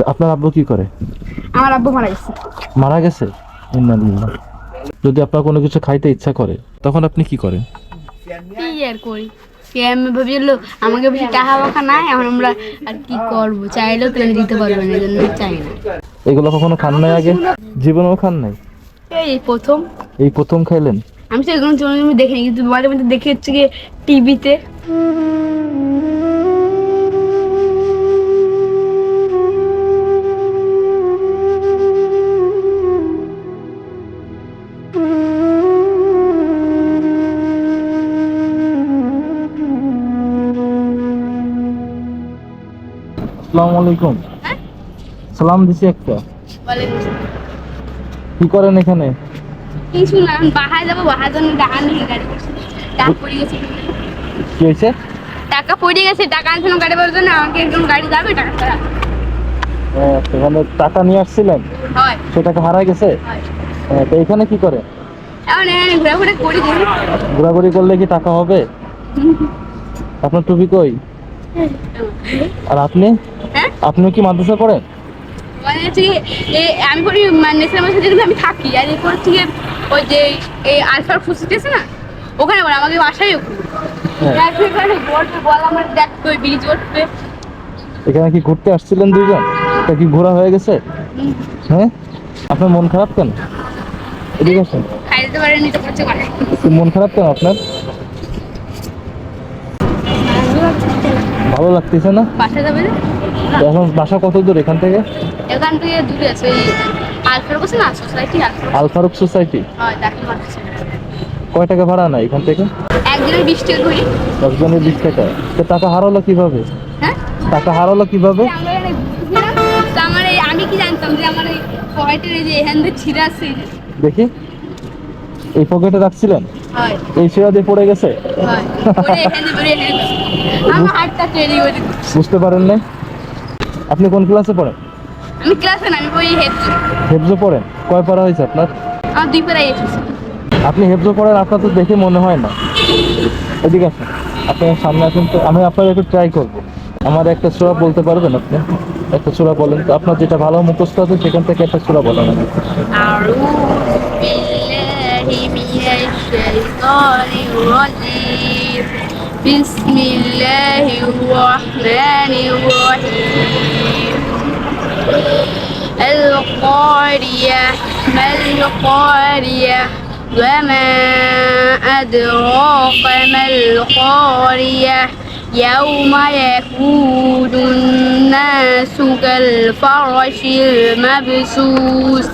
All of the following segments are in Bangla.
আচ্ছা আপনার আব্বু কি করে? আমার আব্বু মারা গেছে। মারা গেছে? ইন্নালিল্লাহ। যদি আপনার কোনো কিছু খাইতে ইচ্ছা করে তখন আপনি কি করেন? কি আর করি? কে আমি ভাবিলো আমাকে বেশি টাকা বাকা নাই এখন আমরা আর কি করব? চাইলেও তো আমি দিতে পারব না এই জন্য চাই না। এগুলো কখনো খান নাই আগে? জীবনেও খান নাই? এই প্রথম। এই প্রথম খাইলেন? আমি তো এগুলো জন্য আমি দেখিনি কিন্তু মাঝে মধ্যে দেখে হচ্ছে গিয়ে টিভিতে। আসসালামু আলাইকুম। হ্যাঁ? সালাম দিছি একটা। কি করেন এখানে? কিছু না বাহায় যাব বাহার জন্য টাকা নিয়ে গাড়ি টাকা পড়ে গেছে। কি হয়েছে? টাকা পড়ে গেছে টাকা গাড়ি করার জন্য আমাকে একদম গাড়ি যাবে টাকা ছাড়া টাকা নিয়ে আসছিলেন? সে টাকা হারাই গেছে? তো এখানে কি করে? ঘোরাঘুরি করলে কি টাকা হবে? আপনার টুপি কই? আর আপনি? হ্যাঁ? আপনিও কি মাদ্রাসা পড়েন? মানে হচ্ছে আমি পড়ি নেশার মধ্যে যেগুলো আমি থাকি। আর এরপর থেকে ওই যে এই আলফার ফুসিতে আছে না? ওখানে বলে আমাকে বাসায় হ্যাঁ। বল আমার ব্রিজ উঠবে এখানে কি ঘুরতে আসছিলেন দুইজন? তা কি ঘোরা হয়ে গেছে? হ্যাঁ? আপনার মন খারাপ কেন? এদিকে আসেন। খাই পারেনি তো করছে করে মন খারাপ কেন আপনার ভালো লাগতেছে না? বাসা যাবে না এখন বাসা কত দূর এখান থেকে? এখান থেকে দূরে আছে ওই আলফার বসে না সোসাইটি আলফার আল ফারুক সোসাইটি? হয় কয় টাকা ভাড়া না এখান থেকে? একদিনের বিশ টাকা করি। দশজনের বিশ টাকা। তো টাকা হারালো কীভাবে? হ্যাঁ? টাকা হারালো কীভাবে? আমরা আমি কি জানতাম যে আমার এই পকেটের যে এখান থেকে ছিঁড়া আছে? দেখি। এই পকেটে রাখছিলেন? হয়। এই শিরা দিয়ে পড়ে গেছে? বুঝতে পারেন না আপনি কোন ক্লাসে পড়েন? আমি ক্লাসে না আমি বই হেপজো হেপজো পড়েন কয় পড়া হয়েছে আপনার? আমার দুই পারা এসেছে আপনি হেপজো পড়েন আপনার তো দেখে মনে হয় না। এদিকে আসুন। আপনি সামনে আসুন তো আমি আপনার একটু ট্রাই করব। আমার একটা সুরা বলতে পারবেন আপনি? একটা সুরা বলেন তো আপনার যেটা ভালো মুখস্থ আছে সেখান থেকে একটা সুরা বলেন আমি বিল্লাহি মিনাশ শাইতানির রাজিম। بسم الله الرحمن الرحيم القارية ما القارية وما أدراك ما القارية يوم يكون الناس كالفرش المبثوث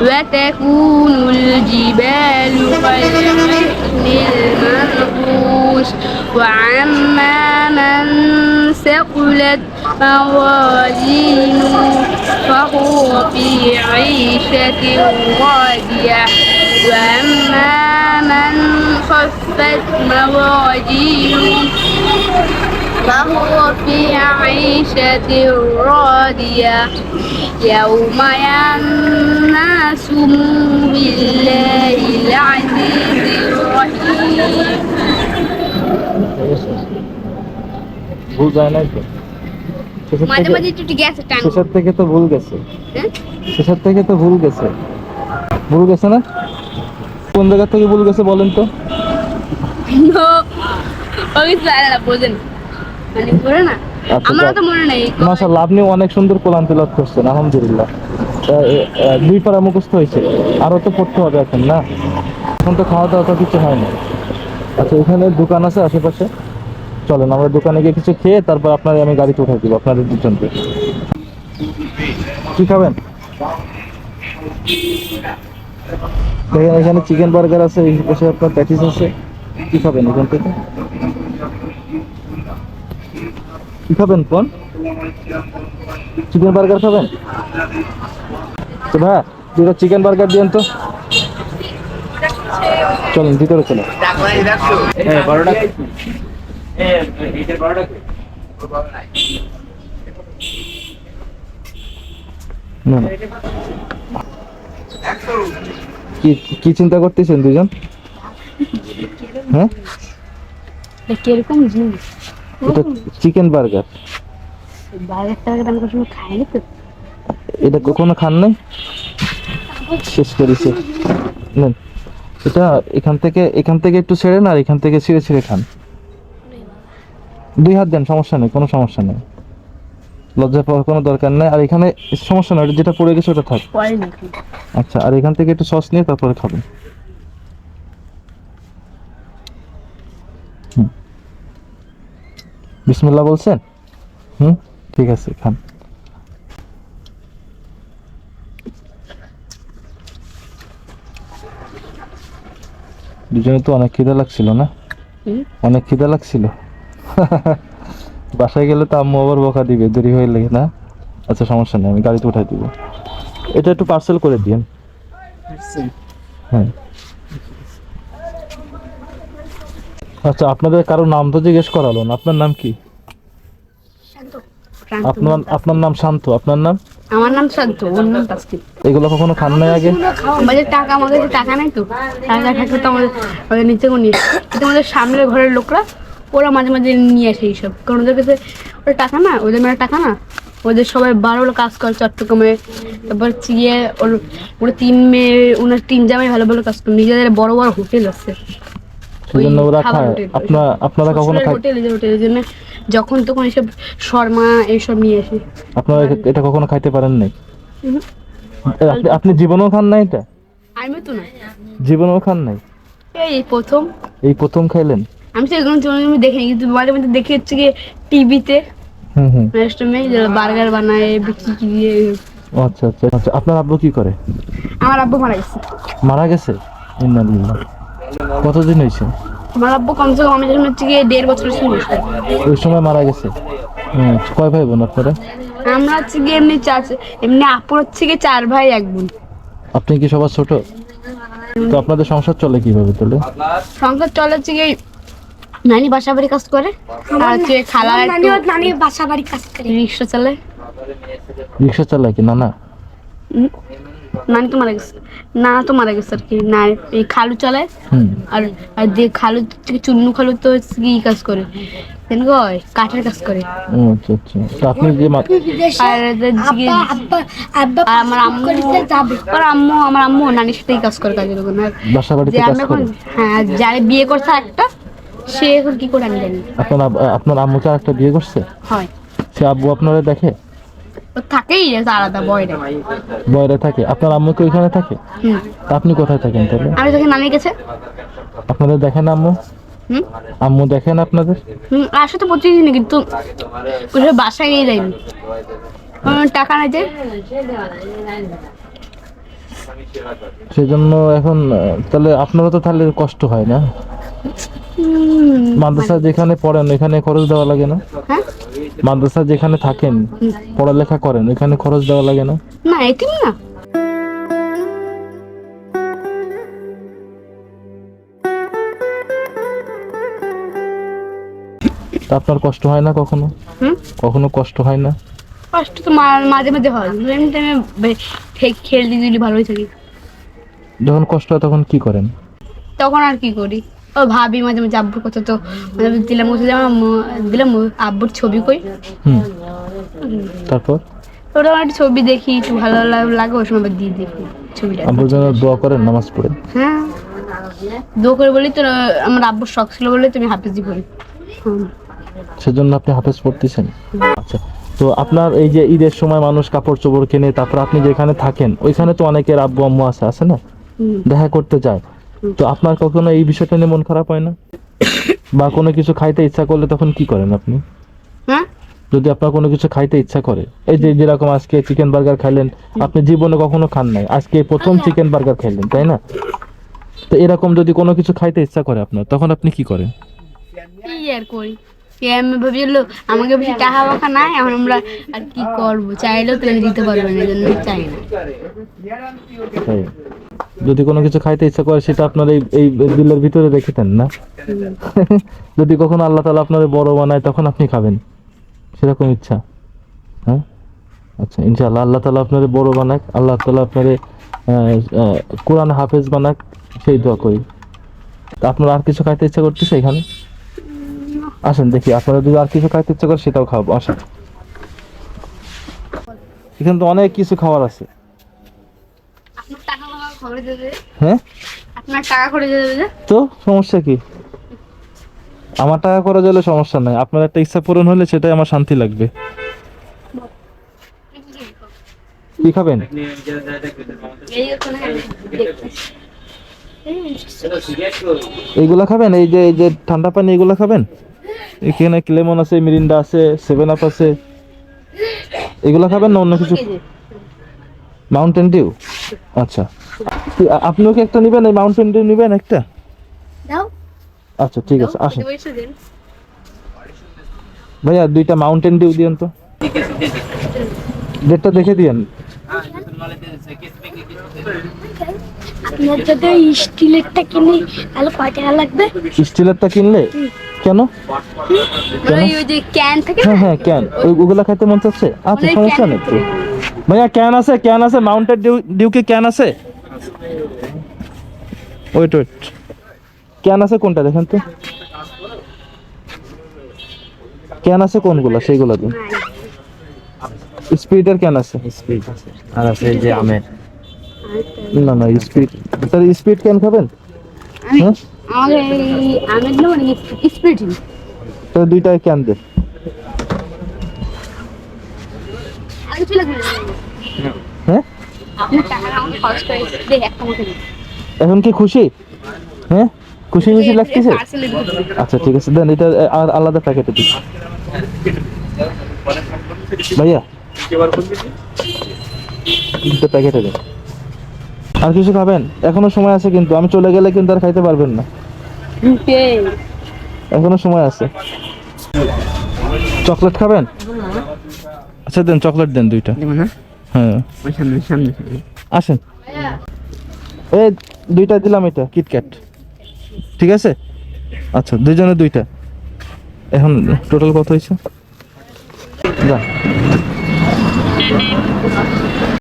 وتكون الجبال كالعهن المنفوش وعما من ثقلت موازينه فهو في عيشة راضية. وأما من خفت موازينه فهو في عيشة راضية. يوم يناسهم بالله العزيز الرحيم. ভুল যায় নাই তো? শেষের মাঝে থেকে- মাঝে একটু ঠিক আছে টাইম শেষের থেকে তো ভুল গেছে। শেষের থেকে তো ভুল গেছে। ভুল গেছে না? কোন জায়গা থেকে ভুল গেছে বলেন তো? বোঝেন। মানে না আচ্ছা, আমার তো মনে নেই। মাশাল্লাহ আপনি অনেক সুন্দর কোরআন তেলাওয়াত করছেন আলহামদুলিল্লাহ। দুই পারা মুখস্থ হয়েছে। আরও তো পড়তে হবে এখন না? এখন তো খাওয়া দাওয়া তো কিছু হয় না। আচ্ছা এখানে দোকান আছে আশেপাশে? চলেন, আমরা দোকানে গিয়ে কিছু খেয়ে তারপর আপনার আমি গাড়িতে উঠাই দিব, আপনাদের দুজনকে। কি খাবেন? দেখেন এখানে চিকেন বার্গার আছে, এই পাশে আপনার প্যাটিস আছে। কি খাবেন এখান থেকে? কি খাবেন কোন চিকেন বার্গার খাবেন? তো ভাই দুটো চিকেন বার্গার দিয়েন তো। চলুন ভিতরে চলো হ্যাঁ না না। কি কি চিন্তা করতেছেন দুজন? হ্যাঁ? কীরকম জিনিস? এটা চিকেন বার্গার বাইরের আমি কখনো খাইনি তো? এটা কখনো খান নাই? শেষ করেছে। নেন। এটা এখান থেকে এখান থেকে একটু ছেড়ে না আর এখান থেকে ছিঁড়ে ছিঁড়ে খান। দুই হাত দেন সমস্যা নেই কোনো সমস্যা নেই। লজ্জা পাওয়ার কোনো দরকার নেই। আর এখানে সমস্যা নয় যেটা পড়ে গেছে ওটা থাক। আচ্ছা আর এখান থেকে একটু সস নিয়ে তারপরে খাবেন। হুম। বিসমিল্লাহ বলছেন? হুম ঠিক আছে খান। দুজনে তো অনেক খিদে লাগছিল না? অনেক খিদে লাগছিল? বাসায় গেলে তো আম্মু আবার বকা দিবে দেরি হয়ে লেগে না? আচ্ছা সমস্যা নেই আমি গাড়িতে উঠাই দিব। এটা একটু পার্সেল করে দিন হ্যাঁ। আচ্ছা আপনাদের কারও নাম তো জিজ্ঞেস করালো না আপনার নাম কি? আপনার আপনার নাম শান্ত আপনার নাম? আমার নাম শান্ত ওর নাম তাসকিন। এগুলো কখনো খান নাই আগে? আমাদের টাকা আমাদের কাছে টাকা নাই তো টাকা থাকলে তো আমাদের আমাদের নিচে কোনো নিয়ে। কিন্তু আমাদের সামনের ঘরের লোকরা ওরা মাঝে মাঝে নিয়ে আসে এইসব। কারণ ওদের কাছে ওরা টাকা না ওদের মেয়ের টাকা না। ওদের সবাই বারো কাজ করে চট্টগ্রামে তারপর চিয়ে ওর ওরা তিন মেয়ে ওনার তিন জামাই ভালো ভালো কাজ করে। নিজেদের বড় বড় হোটেল আছে। আপনার আপনারা কখনো হোটেল হোটেলের জন্য যখন তখন এসব শর্মা এইসব নিয়ে আসে। আপনারা এটা- কখনো খাইতে পারেন নাই? আপনি আপনি জীবনেও খান নাই এটা? আমি তো না। জীবনেও খান নাই? এই প্রথম। এই প্রথম খাইলেন? আমি তো এগুলো জন্য দেখিনি কিন্তু মাঝে মাঝে দেখে হচ্ছে গিয়ে টিভিতে হুম হুম। রেস্টুরেন্টে যারা বার্গার বানায় বিক্রি কি দিয়ে আচ্ছা আচ্ছা আচ্ছা। আপনার আব্বু কি করে? আমার আব্বু মারা গেছে। মারা গেছে? ইন্নালিল্লাহ কতদিন হয়েছে আমার আব্বু কমসে কম আমি যখন হচ্ছে গিয়ে দেড় বছর ছিল ওই সময় মারা গেছে? হুম, কয় ভাই বোন আপনারা? আমরা হচ্ছে গিয়ে এমনি চার এমনি আপুর হচ্ছে গিয়ে চার ভাই এক বোন। আপনি কি সবার ছোট? তো আপনাদের সংসার চলে কীভাবে তাহলে? সংসার চলে হচ্ছে গিয়ে নানি বাসা বাড়ি কাজ করে আর হচ্ছে খালা নানি নানি বাসা বাড়ি কাজ করে। রিক্সা চালায়। রিক্সা চালায় কি না না নানি তো মারা গেছে। না তো মারা গেছে আর কি। না এই খালু চালায় আর আর যে খালু থেকে চুন্নু খালু তো কি কাজ করে? কেন কাঠের কাজ করে। আচ্ছা আচ্ছা। তো আপনি যে আর আমার আম্মু আর আম্মু আমার আম্মু নানির সাথেই কাজ করে কাজের ওখানে বাসা বাড়িতে কাজ এখন করে? হ্যাঁ যারে বিয়ে করছে একটা সে এখন কি করে আমি জানি। আপনার আপনার একটা বিয়ে করছে? হয়। সে আব্বু আপনারা দেখে? থাকেই আলাদা বয়রে। বয়রে থাকে? আপনার আম্মুকে ওইখানে থাকে? আপনি কোথায় থাকেন তাহলে? আমি যখন নানি গেছে। আপনাদের দেখেন আম্মু? আম্মু দেখেন আপনাদের? আসে তো প্রতিদিন কিন্তু কোথাও বাসায় নিয়ে যাইনি টাকা নাই যে। সেজন্য এখন তাহলে আপনারও তো তাহলে কষ্ট হয় না? মাদ্রাসা যেখানে পড়েন ওইখানে খরচ দেওয়া লাগে না? হ্যাঁ? মাদ্রাসা যেখানে থাকেন পড়ালেখা করেন ওইখানে খরচ দেওয়া লাগে না? না এতিম না। আপনার কষ্ট হয় না কখনো? হুম? কখনো কষ্ট হয় না? কষ্ট তো মাঝে মাঝে হয়। এমনি টাইমে খেলতে দিলি ভালোই থাকি। যখন কষ্ট হয় তখন কি করেন? তখন আর কি করি? ও ভাবি মাঝে মাঝে আব্বুর কথা তো মাঝে দিলাম কোথাও যেমন দিলাম আব্বুর ছবি কই? তারপর? ওটা আমার ছবি দেখি একটু ভালো লাগে ওই সময় দিয়ে দেখি ছবিটা। আব্বুর জন্য দোয়া করেন নামাজ পড়ে। হ্যাঁ। দো করে বলি তো আমার আব্বুর শখ ছিল বলে তুমি হাফিজি করি সেজন্য আপনি হাফেজ পড়তেছেন। আচ্ছা তো আপনার এই যে ঈদের সময় মানুষ কাপড় চোপড় কেনে তারপর আপনি যেখানে থাকেন ওইখানে তো অনেকের আব্বু আম্মু আছে আছে না? দেখা করতে যায়। তো আপনার কখনো এই বিষয়টা নিয়ে মন খারাপ হয় না? বা কোনো কিছু খাইতে ইচ্ছা করলে তখন কি করেন আপনি? হ্যাঁ? যদি আপনার কোনো কিছু খাইতে ইচ্ছা করে এই যে যেরকম আজকে চিকেন বার্গার খাইলেন আপনি জীবনে কখনো খান নাই আজকে প্রথম চিকেন বার্গার খাইলেন তাই না? তো এরকম যদি কোনো কিছু খাইতে ইচ্ছা করে আপনার তখন আপনি কি করেন? কি আর করি? আমি ভাবিল আমাকে বেশি টাকা বাকা নাই এখন আমরা আর কি করব? চাইলেও তো দিতে পারবে না এই চাই না। তাই? যদি কোনো কিছু খাইতে ইচ্ছা করে সেটা আপনার এই এই দিলের ভিতরে রেখে দেন না? যদি কখনো আল্লাহ তালা আপনার বড় বানায় তখন আপনি খাবেন। সেরকম ইচ্ছা। হ্যাঁ? আচ্ছা ইনশাআল্লাহ আল্লাহ তালা আপনার বড় বানাক আল্লাহ তালা আপনার কোরআন হাফেজ বানাক সেই দোয়া করি। তা আপনার আর কিছু খাইতে ইচ্ছা করতেছে এখানে? আসেন দেখি আপনারা যদি আর কিছু খাইতে ইচ্ছা করে সেটাও খাব আসেন। এখানে তো অনেক কিছু খাবার আছে আপনার টাকা খরচ দেবে হ্যাঁ? আপনার টাকা খরচ দেবে তো সমস্যা কি? আমার টাকা করা গেলে সমস্যা নাই। আপনার একটা ইচ্ছা পূরণ হলে সেটাই আমার শান্তি লাগবে। কি খাবেন? করো এইগুলা খাবেন? এই যে এই যে ঠান্ডা পানি এগুলা খাবেন? এখানে লেমন আছে মিরিন্ডা আছে সেভেন আপ আছে। এগুলা খাবেন না অন্য কিছু? মাউন্টেন ডিউ আচ্ছা। আপনিও কি একটা নেবেন? এই মাউন্টেন ডিউ নেবেন একটা? দাও। আচ্ছা ঠিক আছে আসেন। ভাইয়া দুইটা মাউন্টেন ডিউ দিয়েন তো। ডেটটা দেখে দিয়েন। আপনার যদি স্টিলেরটা কিনি তাহলে কয় টাকা লাগবে? স্টিলেরটা কিনলে? কেন? মানে ওই- ওই যে ক্যান থাকে হ্যাঁ হ্যাঁ ক্যান খাইতে মন চাচ্ছে? আচ্ছা সমস্যা নেই ভাইয়া ক্যান আছে ক্যান আছে মাউন্টেন ডিউ ডিউ কি ক্যান আছে? ওয়েট ওয়েট ক্যান আছে কোনটা দেখেন তো? ক্যান আছে কোনগুলা? সেইগুলা দিন। স্পিডের ক্যান আছে। স্পিড আর আছে যে আমের। না না স্পিড স্যার স্পিড ক্যান খাবেন? আমি হ্যাঁ? আমের নাকি স্প্রিট তাহলে দুইটা ক্যান দে আর কিছু লাগবে না হ্যাঁ দেখ একটা এখন কি খুশি? হ্যাঁ? খুশি খুশি লাগতেছে। আচ্ছা ঠিক আছে। দেন এটা আর আলাদা প্যাকেটে দিন ভাইয়া দুটো প্যাকেটে দিন। আর কিছু খাবেন? এখনও সময় আছে কিন্তু। আমি চলে গেলে কিন্তু আর খাইতে পারবেন না। এখনও সময় আছে। চকলেট খাবেন? আচ্ছা দেন চকলেট দেন দুইটা। হ্যাঁ। আসেন। এই দুইটা দিলাম এটা কিটক্যাট ঠিক আছে? আচ্ছা দুইজনে দুইটা। এখন টোটাল কত হয়েছে? যা।